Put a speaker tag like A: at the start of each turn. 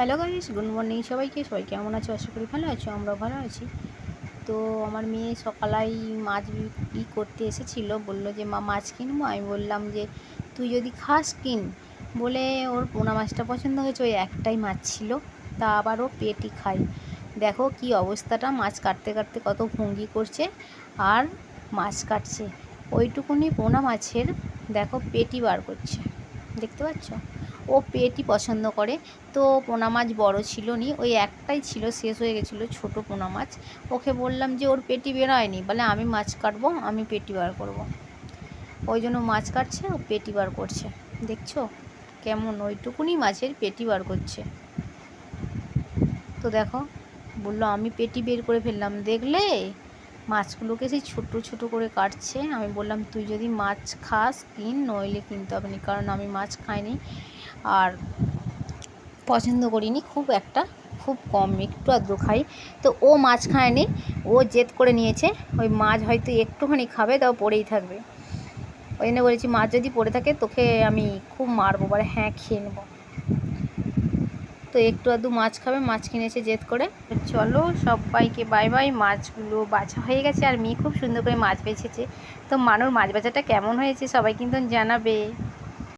A: Hello guys, good morning সবাইকে। সবাই কেমন আছো? আশা করি ভালো আছো আমরা ভালো আছি। তো আমার মেয়ে সকালাই মাছ বিক্রি করতে এসেছিল, বলল যে, মা, মাছ কিনবো? আমি বললাম যে, তুই যদি খাস, কিন। বলে ওর পোনা মাছটা পছন্দ হয়েছে, ওই একটাই মাছ ছিল, তা আবার ও পেটি খায়। দেখো কি অবস্থাটা, মাছ কাটতে কাটতে কত ভঙ্গি করছে আর মাছ কাটছে। ওইটুকুনি পোনা মাছের, দেখো পেটি বার করছে। দেখতে পাচ্ছ? ও পেটি পছন্দ করে। তো পোনা মাছ বড় ছিল নি ওই একটাই ছিল, শেষ হয়ে গেছিল ছোট পোনা মাছ। ওকে বললাম যে, ওর পেটি বের হয়নি বলে, আমি মাছ কাটবো, আমি পেটি বার করব। ওই জন্য মাছ কাটছে, ও পেটি বার করছে। দেখছ? কেমন? ওইটুকুনি মাছের পেটি বার করছে। তো দেখো, বলল, আমি পেটি বের করে ফেললাম। দেখলে? মাছগুলোকে সেই ছোট ছোট করে কাটছে। আমি বললাম, তুই যদি মাছ খাস, কিন, নইলে কিনতে হবে না, কারণ আমি মাছ খাইনি আর পছন্দ করিনি। খুব একটা, খুব কম, একটু আধটু খাই। তো ও মাছ খায়নি, ও জেদ করে নিয়েছে, ওই মাছ হয়তো একটুখানি খাবে, তাও পড়েই থাকবে। ওই জন্য বলেছি, মাছ যদি পড়ে থাকে, তোকে আমি খুব মারবো। বলে হ্যাঁ খেয়ে নেব। তো একটু আধটু মাছ খাবে, মাছ কিনেছে জেদ করে। চলো সবাইকে বাই বাই মাছগুলো বাছা হয়ে গেছে আর মেয়ে খুব সুন্দর করে মাছ বেছেছে। তো মানুষ মাছ বাছাটা কেমন হয়েছে সবাই কিন্তু জানাবে।